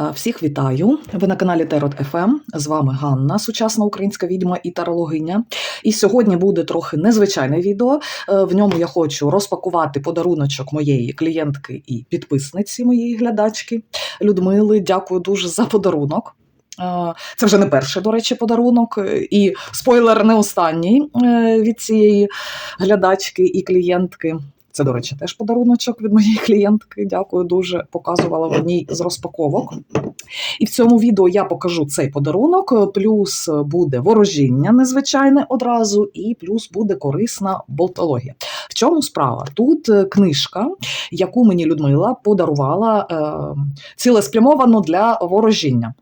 Е, Всіх вітаю. Ви на каналі Терот ФМ. З вами Ганна, сучасна українська відьма і тарологиня. І сьогодні буде трохи незвичайне відео. Е, В ньому я хочу розпакувати подаруночок моєї клієнтки і підписниці моєї глядачки Людмили. Дякую дуже за подарунок. Е, Це вже не перший, до речі, подарунок, і спойлер не останній від цієї глядачки і клієнтки. Це, до речі, теж подаруночок від моєї клієнтки. Дякую дуже. Показувала в одній з розпаковок. І в цьому відео я покажу цей подарунок. Плюс буде ворожіння незвичайне одразу, і плюс буде корисна болтологія. В чому справа? Тут е, книжка, яку мені Людмила подарувала е, цілеспрямовано для ворожіння.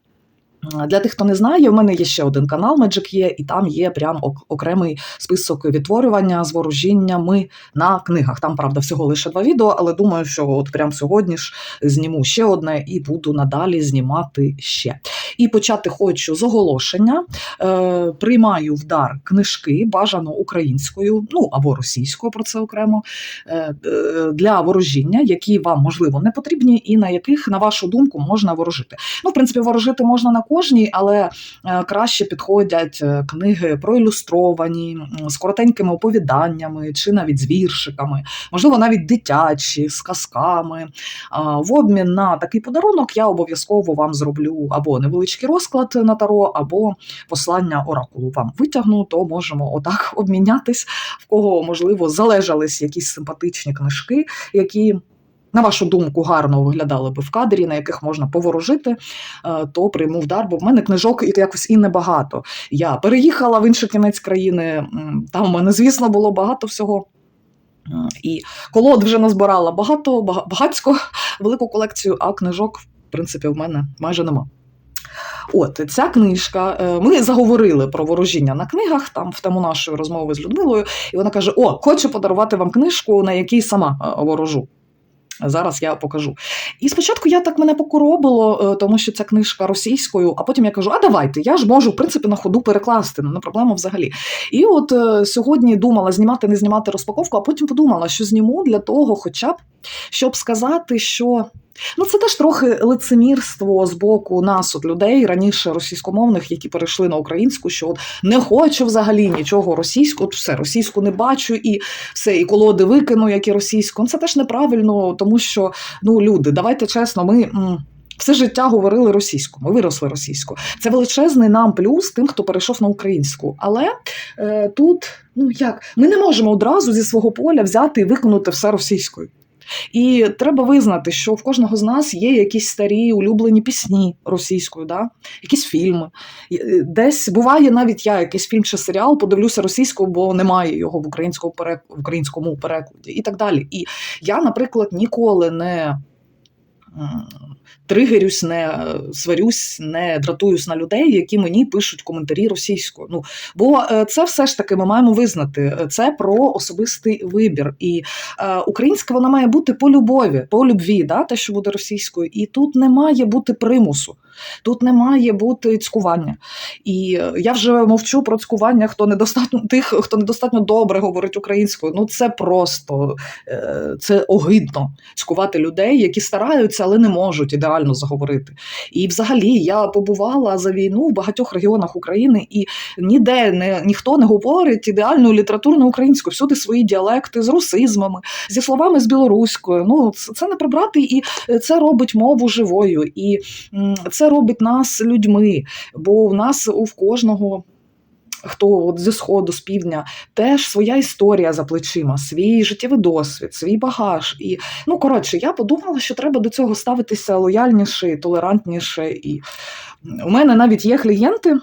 Для тих, хто не знає, у мене є ще один канал Magic є, і там є прям окремий список відтворювання з ворожіннями на книгах. Там, правда, всього лише два відео, але думаю, що от прямо сьогодні ж зніму ще одне і буду надалі знімати ще. І почати хочу з оголошення. Е, приймаю в дар книжки, бажано українською, ну або російською, про це окремо, е, е, для ворожіння, які вам, можливо, не потрібні, і на яких, на вашу думку, можна ворожити. Ну, в принципі, ворожити можна на кожній, але е, краще підходять е, книги проілюстровані, з коротенькими оповіданнями чи навіть з віршиками, можливо, навіть дитячі, з казками. В обмін на такий подарунок я обов'язково вам зроблю або невеличкий розклад на таро, або послання оракулу вам витягну, то можемо отак обмінятись, в кого, можливо, залежались якісь симпатичні книжки, які. На вашу думку, гарно виглядали би в кадрі, на яких можна поворожити, е, то прийму в дар, бо в мене книжок і якось і небагато. Я переїхала в інший кінець країни, там у мене, звісно, було багато всього. І колод вже назбирала багато, бага- багацько, велику колекцію, а книжок, в принципі, в мене майже нема. От ця книжка. е, Ми заговорили про ворожіння на книгах, там в тему нашої розмови з Людмилою, і вона каже: О, хочу подарувати вам книжку, на якій сама е, ворожу. Зараз я покажу. І спочатку я так мене покоробило, е, тому що ця книжка російською, а потім я кажу: а давайте, я ж можу, в принципі, на ходу перекласти, ну, не проблема взагалі. І от е, сьогодні думала знімати, не знімати розпаковку, а потім подумала, що зніму для того, хоча б щоб сказати, що. Ну, це теж трохи лицемірство з боку нас, от людей раніше російськомовних, які перейшли на українську, що от не хочу взагалі нічого російського, все російську не бачу, і все, і колоди викину, як і російську. Ну, Це теж неправильно, тому що ну люди, давайте чесно, ми. Все життя говорили російською, ми виросли російською. Це величезний нам плюс тим, хто перейшов на українську. Але е, тут, ну як, ми не можемо одразу зі свого поля взяти і виконати все російською. І треба визнати, що в кожного з нас є якісь старі улюблені пісні російською, да? якісь фільми. Е, Десь буває навіть я якийсь фільм чи серіал подивлюся російською, бо немає його в українському перекладі і так далі. І я, наприклад, ніколи не. Тригерюсь, не сварюсь, не дратуюсь на людей, які мені пишуть коментарі російською. Ну бо е, це все ж таки ми маємо визнати. Це про особистий вибір. І е, українська вона має бути по любові, по любві, да, те, що буде російською. І тут не має бути примусу, тут не має бути цькування. І е, я вже мовчу про цькування, хто недостатньо тих, хто недостатньо добре говорить українською. Ну це просто це огидно цькувати людей, які стараються, але не можуть ідеально заговорити. І взагалі я побувала за війну в багатьох регіонах України, і ніде не ніхто не говорить ідеальною літературною українською. Всюди свої діалекти з русизмами, зі словами з білоруською. Ну це не прибрати, і це робить мову живою, і це робить нас людьми. Бо в нас у кожного. Хто от зі сходу, з півдня, теж своя історія за плечима, свій життєвий досвід, свій багаж. І ну коротше, я подумала, що треба до цього ставитися лояльніше, толерантніше. І у мене навіть є клієнти.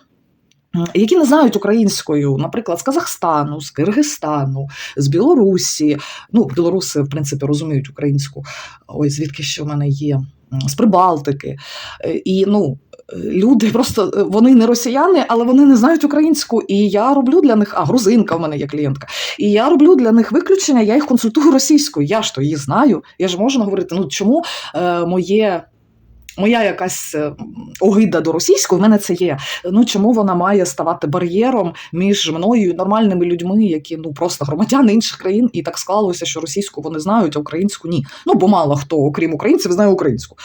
Які не знають українською, наприклад, з Казахстану, з Киргизстану, з Білорусі. Ну, білоруси, в принципі, розуміють українську. Ой, звідки ще в мене є? З Прибалтики. Е, І ну, люди просто е, вони не росіяни, але вони не знають українську. І я роблю для них, а грузинка в мене є клієнтка. І я роблю для них виключення, я їх консультую російською. Я ж то її знаю. Я ж можу говорити, ну чому е, моє моя якась е, огида до російської, в мене це є. Ну чому вона має ставати бар'єром між мною і нормальними людьми, які ну просто громадяни інших країн, і так склалося, що російську вони знають, а українську ні. Ну бо мало хто, окрім українців, знає українську.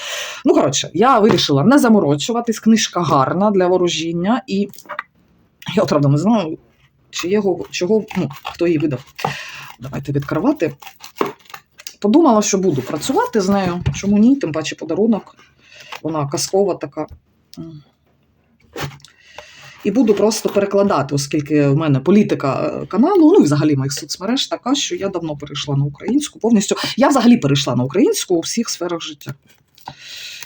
Ну коротше, я вирішила не заморочуватись. Книжка гарна для ворожіння, і я правда не знаю, чи його чого, ну хто її видав. Давайте відкривати. Подумала, що буду працювати з нею. Чому ні? Тим паче подарунок. Вона казкова така. І буду просто перекладати, оскільки в мене політика е, каналу, ну і взагалі моїх соцмереж така, що я давно перейшла на українську повністю. Я взагалі перейшла на українську у всіх сферах життя.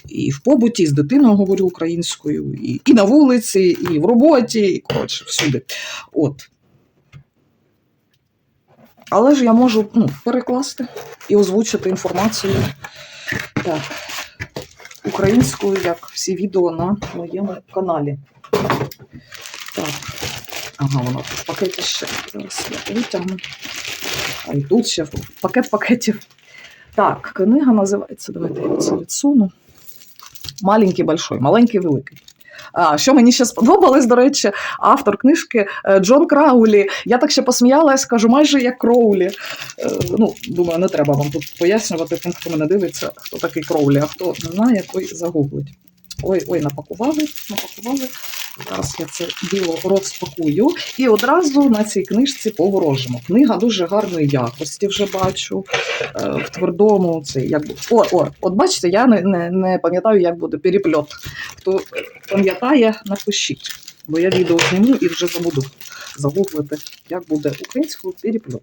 І в побуті, і з дитиною говорю українською, і, і на вулиці, і в роботі, і коротше, всюди. От. Але ж я можу ну, перекласти і озвучити інформацію так, українською, як всі відео на моєму каналі. Так. Ага, воно в пакеті ще. Зараз я витягну. А і тут ще пакет пакетів. Так, книга називається. Давайте я це відсуну. Маленький большой, маленький великий. А, що мені ще сподобалось, до речі, автор книжки е, Джон Краулі. Я так ще посміялась, кажу, майже як Кроулі. Е, Ну, думаю, не треба вам тут пояснювати тим, хто мене дивиться, хто такий Кроулі, а хто не знає, той загуглить. Ой, ой, напакували, напакували. Зараз я це діло розпакую. І одразу на цій книжці поворожимо. Книга дуже гарної якості вже бачу. Е, В твердому цей як О, о, от бачите, я не, не, не пам'ятаю, як буде перепльот. Хто пам'ятає, напишіть. Бо я відео зніму і вже забуду загуглити, як буде українською перепльот.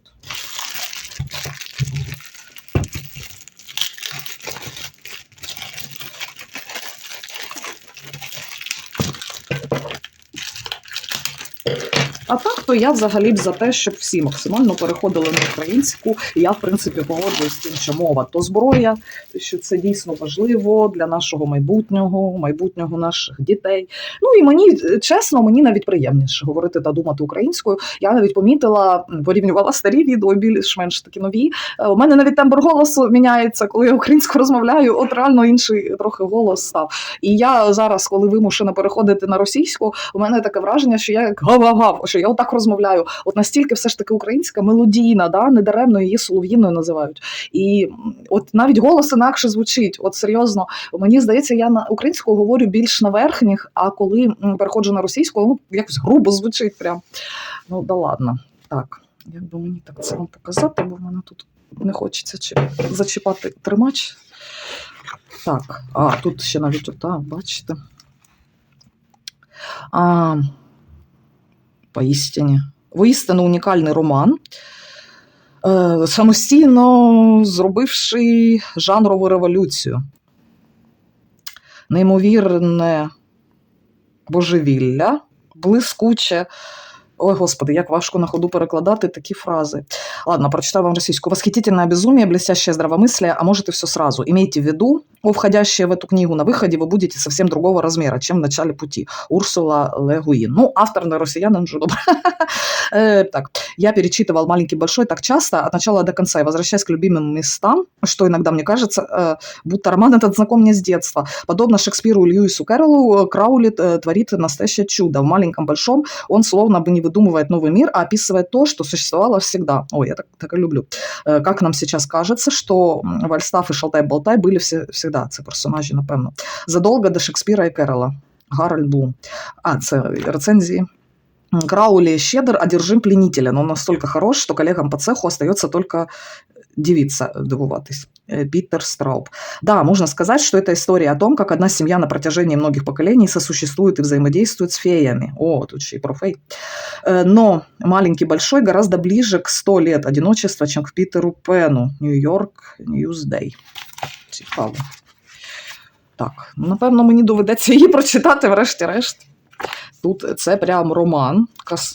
А так, то я взагалі б за те, щоб всі максимально переходили на українську. Я, в принципі, погоджуюсь з тим, що мова то зброя, що це дійсно важливо для нашого майбутнього, майбутнього наших дітей. Ну і мені чесно, мені навіть приємніше говорити та думати українською. Я навіть помітила, порівнювала старі відео, більш-менш такі нові. Е, У мене навіть тембр голосу міняється, коли я українською розмовляю. От реально інший трохи голос став. І я зараз, коли вимушена переходити на російську, у мене таке враження, що я гав-гав-гав, що я отак розмовляю. От настільки все ж таки українська мелодійна, да? недаремно її солов'їною називають. І от навіть голос інакше звучить. От серйозно, мені здається, я на українську говорю більш на верхніх, а коли переходжу на російську, ну якось грубо звучить прям. Ну да ладно. Так, як би мені так це вам показати, бо в мене тут не хочеться зачіпати тримач. Так, а тут ще навіть ота, бачите. А, поістині. Воістину унікальний роман, е, самостійно зробивши жанрову революцію. Неймовірне божевілля, блискуче. Ой, господи, як важко на ходу перекладати такі фрази. Ладно, прочитаю вам российскую. Восхитительное безумие, блестящее здравомыслие, а может и все сразу. Имейте в виду, о входящие в эту книгу на выходе вы будете совсем другого размера, чем в начале пути. Урсула Легуин. Ну, автор на россиянин же добре. Э, Так, я перечитывал «Маленький большой» так часто, от начала до конца, и возвращаясь к любимым местам, что иногда мне кажется, э, будто роман этот знаком мне с детства. Подобно Шекспиру и Льюису Кэрроллу, э, Краули творит настоящее чудо. В «Маленьком большом» он словно бы не выдумывает новый мир, а описывает то, что существовало всегда. Ой, я так, так и люблю. Как нам сейчас кажется, что Вальстаф и Шалтай-Болтай были все, всегда, це персонажі, напевно, задолго до Шекспира і Керрола. Гарольд Блум. А, це рецензії. М, Краули щедр, одержим пленителен. Он настолько хорош, что коллегам по цеху остается только дивиться, дивуватись. Э, Питер Страуб. Да, можно сказать, что это история о том, как одна семья на протяжении многих поколений сосуществует и взаимодействует с феями. О, тут еще и про фей. Э, Но маленький большой гораздо ближе к 100 лет одиночества, чем к Питеру Пену. Нью-Йорк, Ньюздей. Цікаво. Так, ну, напевно, мені доведеться її прочитати, врешті-решт. Тут це прям роман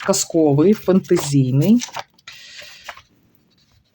казковий, фентезійний.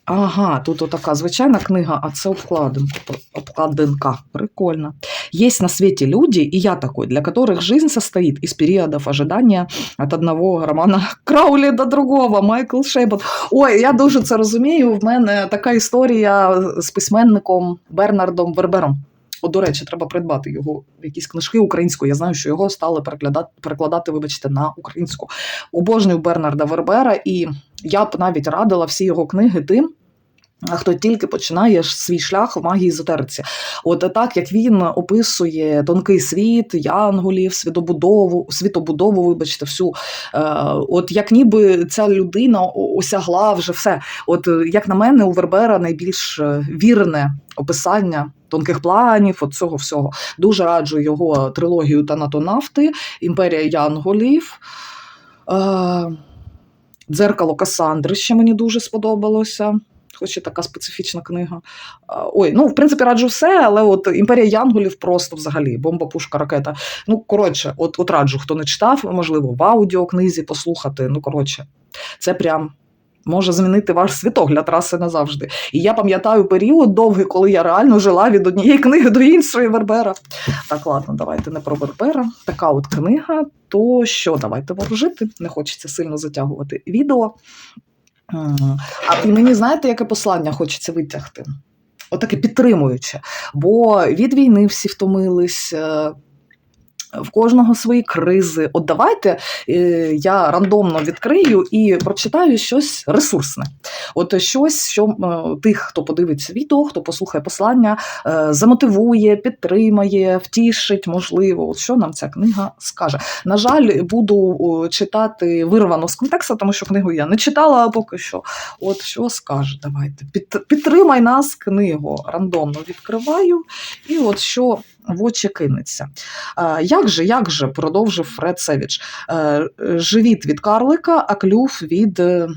Ага, тут отака звичайна книга, а це обкладинка. обкладинка. Прикольно. Есть на свете люди, и я такой, для которых жизнь состоит из периодов ожидания от одного романа Краули до другого, Майкл Шейбот. Ой, я дуже це розумію. В мене така історія з письменником Бернардом Вербером. От, до речі, треба придбати його якісь книжки українською. Я знаю, що його стали перекладати, перекладати, вибачте, на українську. Обожнюю Бернарда Вербера, і я б навіть радила всі його книги тим. Хто тільки починає свій шлях в магії езотериці. От так як він описує тонкий світ, янголів, світобудову, світобудову, вибачте, всю. Е, от як ніби ця людина осягла вже все. От е, як на мене, у Вербера найбільш е, вірне описання тонких планів, от цього всього. Дуже раджу його трилогію Танатонавти, Імперія Янголів. Е, Дзеркало Касандри ще мені дуже сподобалося. Хоч і така специфічна книга. Ой, ну в принципі раджу все, але от імперія Янголів просто взагалі бомба, пушка, ракета. Ну, коротше, от, от раджу, хто не читав, можливо, в аудіокнизі послухати. Ну, коротше, це прям. Може змінити ваш світогляд раз і назавжди. І я пам'ятаю період довгий, коли я реально жила від однієї книги до іншої Вербера. Так, ладно, давайте не про Вербера. Така от книга. То що, давайте ворожити. Не хочеться сильно затягувати відео. А і мені знаєте, яке послання хочеться витягти? Отаке підтримуюче. Бо від війни всі втомились. В кожного свої кризи. От давайте е, я рандомно відкрию і прочитаю щось ресурсне. От щось, що е, тих, хто подивиться відео, хто послухає послання, е, замотивує, підтримає, втішить, можливо, От що нам ця книга скаже. На жаль, буду читати вирвано з контексту, тому що книгу я не читала поки що. От що скаже, давайте. Під, підтримай нас книгу. Рандомно відкриваю, і от що в очі кинеться. Е, як же, як же, продовжив Фред Севіч. Е, живіт від карлика, а клюв від. е,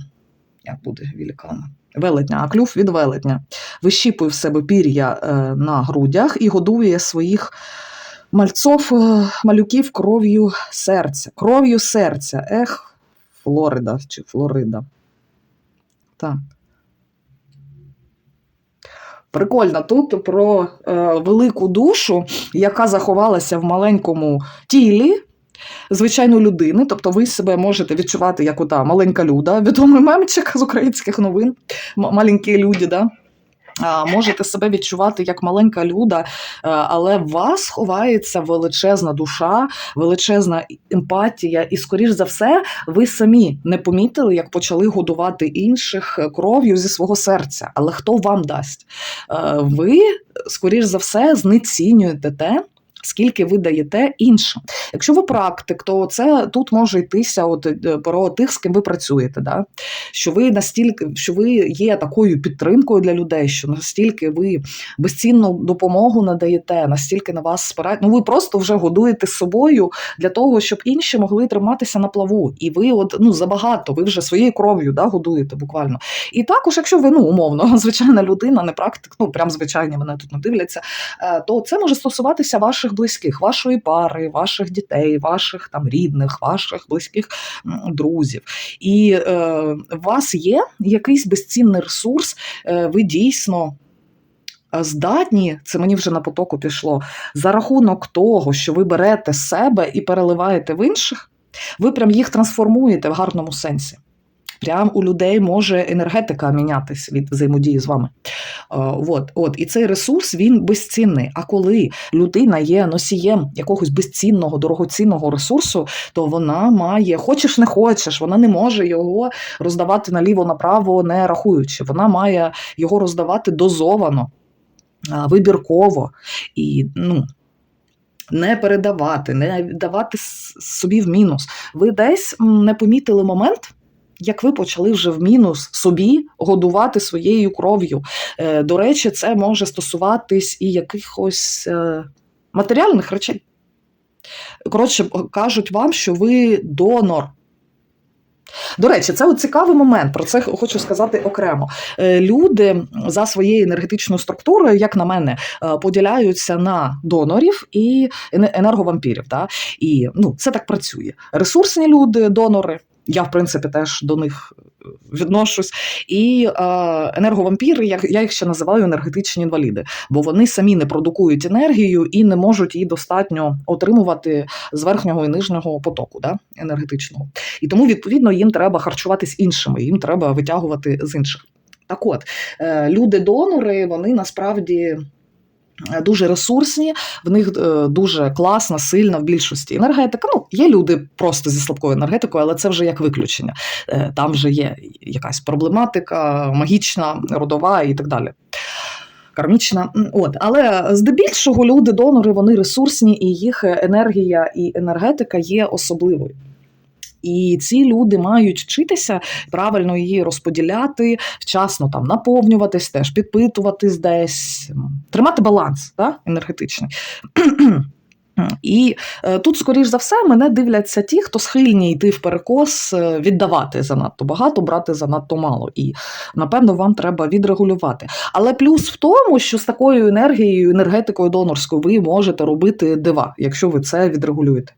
Як буде великана? Велетня, а клюв від велетня. Вищіпує в себе пір'я на грудях і годує своїх мальцов, малюків кров'ю серця. Кров'ю серця. Ех, Флорида чи Флорида. Так. Прикольно тут про е, велику душу, яка заховалася в маленькому тілі Звичайно, людини. Тобто ви себе можете відчувати як ота маленька люда, відомий мемчик з українських новин, маленькі люди, да? Можете себе відчувати як маленька люда, е, але в вас ховається величезна душа, величезна емпатія, і, скоріш за все, ви самі не помітили, як почали годувати інших кров'ю зі свого серця. Але хто вам дасть? Е, Ви, скоріш за все, знецінюєте те. Скільки ви даєте іншим. Якщо ви практик, то це тут може йтися от, е, про тих, з ким ви працюєте. Да? Що ви настільки, що ви є такою підтримкою для людей, що настільки ви безцінну допомогу надаєте, настільки на вас спирають. Ну ви просто вже годуєте собою для того, щоб інші могли триматися на плаву. І ви, от ну забагато, ви вже своєю кров'ю да, годуєте буквально. І також, якщо ви ну умовно, звичайна людина, не практик, ну прям звичайні мене тут не дивляться, е, то це може стосуватися ваших близьких, вашої пари, ваших дітей, ваших там рідних, ваших близьких друзів. І е, у вас є якийсь безцінний ресурс, е, ви дійсно. е, Здатні, це мені вже на потоку пішло, за рахунок того, що ви берете себе і переливаєте в інших, ви прям їх трансформуєте в гарному сенсі. Прям у людей може енергетика мінятись від взаємодії з вами. Е, От, от. І цей ресурс він безцінний. А коли людина є носієм якогось безцінного, дорогоцінного ресурсу, то вона має, хочеш не хочеш, вона не може його роздавати наліво-направо, не рахуючи. Вона має його роздавати дозовано, вибірково і ну. Не передавати, не давати собі в мінус. Ви десь не помітили момент, як ви почали вже в мінус собі годувати своєю кров'ю. Е, До речі, це може стосуватись і якихось е, матеріальних речей. Коротше, кажуть вам, що ви донор. До речі, це цікавий момент. Про це хочу сказати окремо. Е, Люди за своєю енергетичною структурою, як на мене, е, поділяються на донорів і енерговампірів. Да? І ну, це так працює. Ресурсні люди, донори. Я, в принципі, теж до них е, відношусь. І е, енерговампіри, як я їх ще називаю енергетичні інваліди, бо вони самі не продукують енергію і не можуть її достатньо отримувати з верхнього і нижнього потоку да, енергетичного. І тому, відповідно, їм треба харчуватись іншими, їм треба витягувати з інших. Так от, е, люди-донори, вони насправді дуже ресурсні, в них е, дуже класна, сильна в більшості енергетика. Ну, є люди просто зі слабкою енергетикою, але це вже як виключення. Е, Там вже є якась проблематика, магічна, родова і так далі. Кармічна, от, але здебільшого люди, донори, вони ресурсні, і їх енергія і енергетика є особливою. І ці люди мають вчитися правильно її розподіляти, вчасно там наповнюватись, теж підпитуватись десь, тримати баланс да, енергетичний. І е, тут, скоріш за все, мене дивляться ті, хто схильні йти в перекос, е, віддавати занадто багато, брати занадто мало. І напевно вам треба відрегулювати. Але плюс в тому, що з такою енергією, енергетикою донорською, ви можете робити дива, якщо ви це відрегулюєте.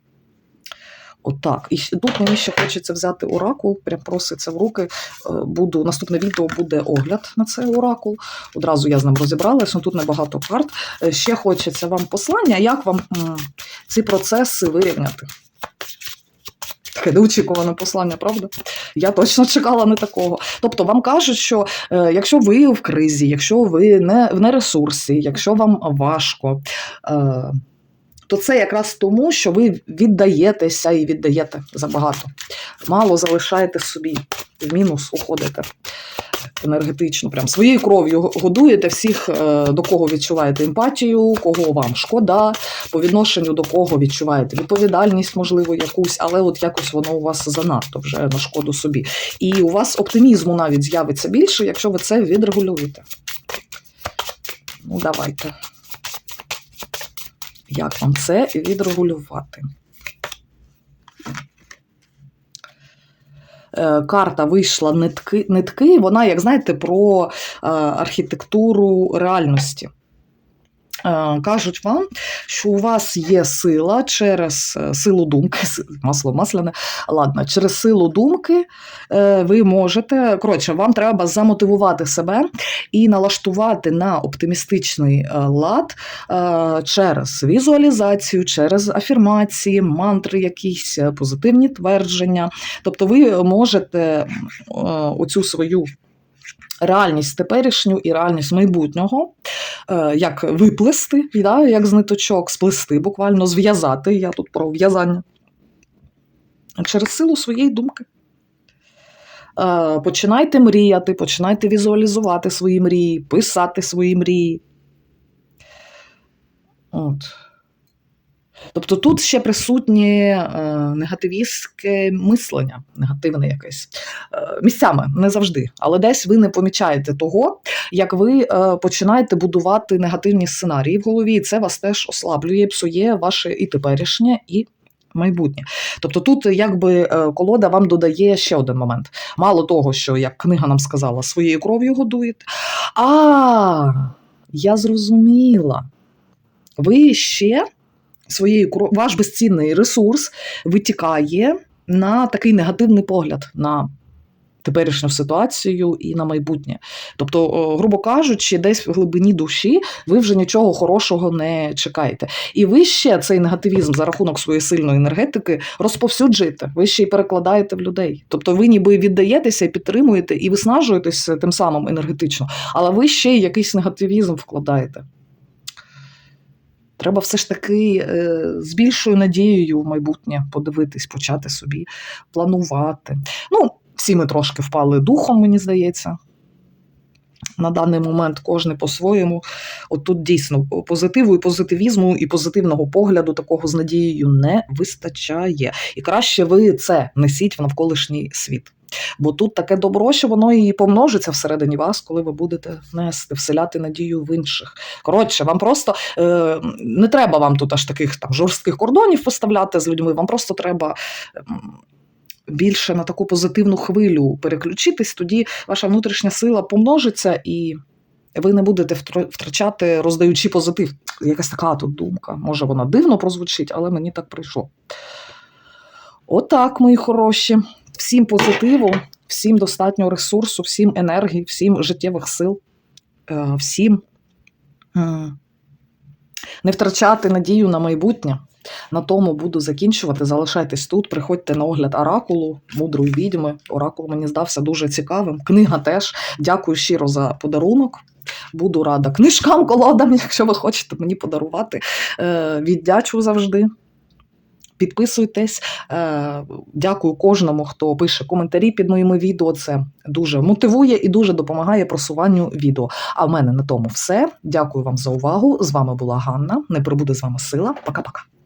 Отак. І тут мені ще хочеться взяти оракул, прям проситься в руки. Е, Буду наступне відео буде огляд на цей оракул. Одразу я з ним розібралась, ну тут небагато карт. Е, Ще хочеться вам послання, як вам ці процеси вирівняти. Таке неочікуване послання, правда? Я точно чекала не такого. Тобто вам кажуть, що е, якщо ви в кризі, якщо ви не в нересурсі, якщо вам важко, е, то це якраз тому, що ви віддаєтеся і віддаєте забагато. Мало залишаєте собі, в мінус уходите енергетично, прям своєю кров'ю годуєте всіх, е, до кого відчуваєте емпатію, кого вам шкода, по відношенню до кого відчуваєте відповідальність, можливо, якусь, але от якось воно у вас занадто вже на шкоду собі. І у вас оптимізму навіть з'явиться більше, якщо ви це відрегулюєте. Ну, давайте. Як вам це відрегулювати? Е, Карта вийшла нитки, нитки, вона, як знаєте, про е, архітектуру реальності. Е, Кажуть вам, що у вас є сила через е, силу думки, масло масляне, ладно, через силу думки е, ви можете, коротше, вам треба замотивувати себе і налаштувати на оптимістичний лад через візуалізацію, через афірмації, мантри, якісь позитивні твердження. Тобто ви можете оцю свою реальність теперішню і реальність майбутнього е, як виплести, да, як з ниточок, сплести, буквально зв'язати. Я тут про в'язання. Через силу своєї думки. Е, Починайте мріяти, починайте візуалізувати свої мрії, писати свої мрії. От. Тобто тут ще присутнє е, негативістське мислення, негативне якесь е, місцями, не завжди, але десь ви не помічаєте того, як ви е, починаєте будувати негативні сценарії в голові, і це вас теж ослаблює, псує ваше і теперішнє, і майбутнє. Тобто тут якби колода вам додає ще один момент. Мало того, що, як книга нам сказала, своєю кров'ю годуєте. А, я зрозуміла. Ви ще кров... ваш безцінний ресурс витікає на такий негативний погляд на теперішню ситуацію і на майбутнє. Тобто, грубо кажучи, десь в глибині душі ви вже нічого хорошого не чекаєте. І ви ще цей негативізм за рахунок своєї сильної енергетики розповсюджуєте, ви ще й перекладаєте в людей. Тобто ви ніби віддаєтеся і підтримуєте і виснажуєтесь тим самим енергетично, але ви ще й якийсь негативізм вкладаєте. Треба все ж таки е, з більшою надією в майбутнє подивитись, почати собі планувати. Ну, всі ми трошки впали духом, мені здається. На даний момент кожен по-своєму. От тут дійсно позитиву і позитивізму, і позитивного погляду такого з надією не вистачає. І краще ви це несіть в навколишній світ. Бо тут таке добро, що воно і помножиться всередині вас, коли ви будете нести, вселяти надію в інших. Коротше, вам просто е, не треба вам тут аж таких там жорстких кордонів поставляти з людьми. Вам просто треба. Більше на таку позитивну хвилю переключитись, тоді ваша внутрішня сила помножиться, і ви не будете втрачати, роздаючи позитив. Якась така тут думка. Може, вона дивно прозвучить, але мені так прийшло. Отак, мої хороші. Всім позитиву, всім достатньо ресурсу, всім енергії, всім життєвих сил, е, всім не втрачати надію на майбутнє. На тому буду закінчувати. Залишайтесь тут, приходьте на огляд оракулу, мудрої відьми. Оракул мені здався дуже цікавим. Книга теж. Дякую щиро за подарунок. Буду рада книжкам, колодам, якщо ви хочете мені подарувати. Е, Віддячу завжди. Підписуйтесь. Е, Дякую кожному, хто пише коментарі під моїми відео. Це дуже мотивує і дуже допомагає просуванню відео. А в мене на тому все. Дякую вам за увагу. З вами була Ганна. Не прибуде з вами сила. Пока-пока.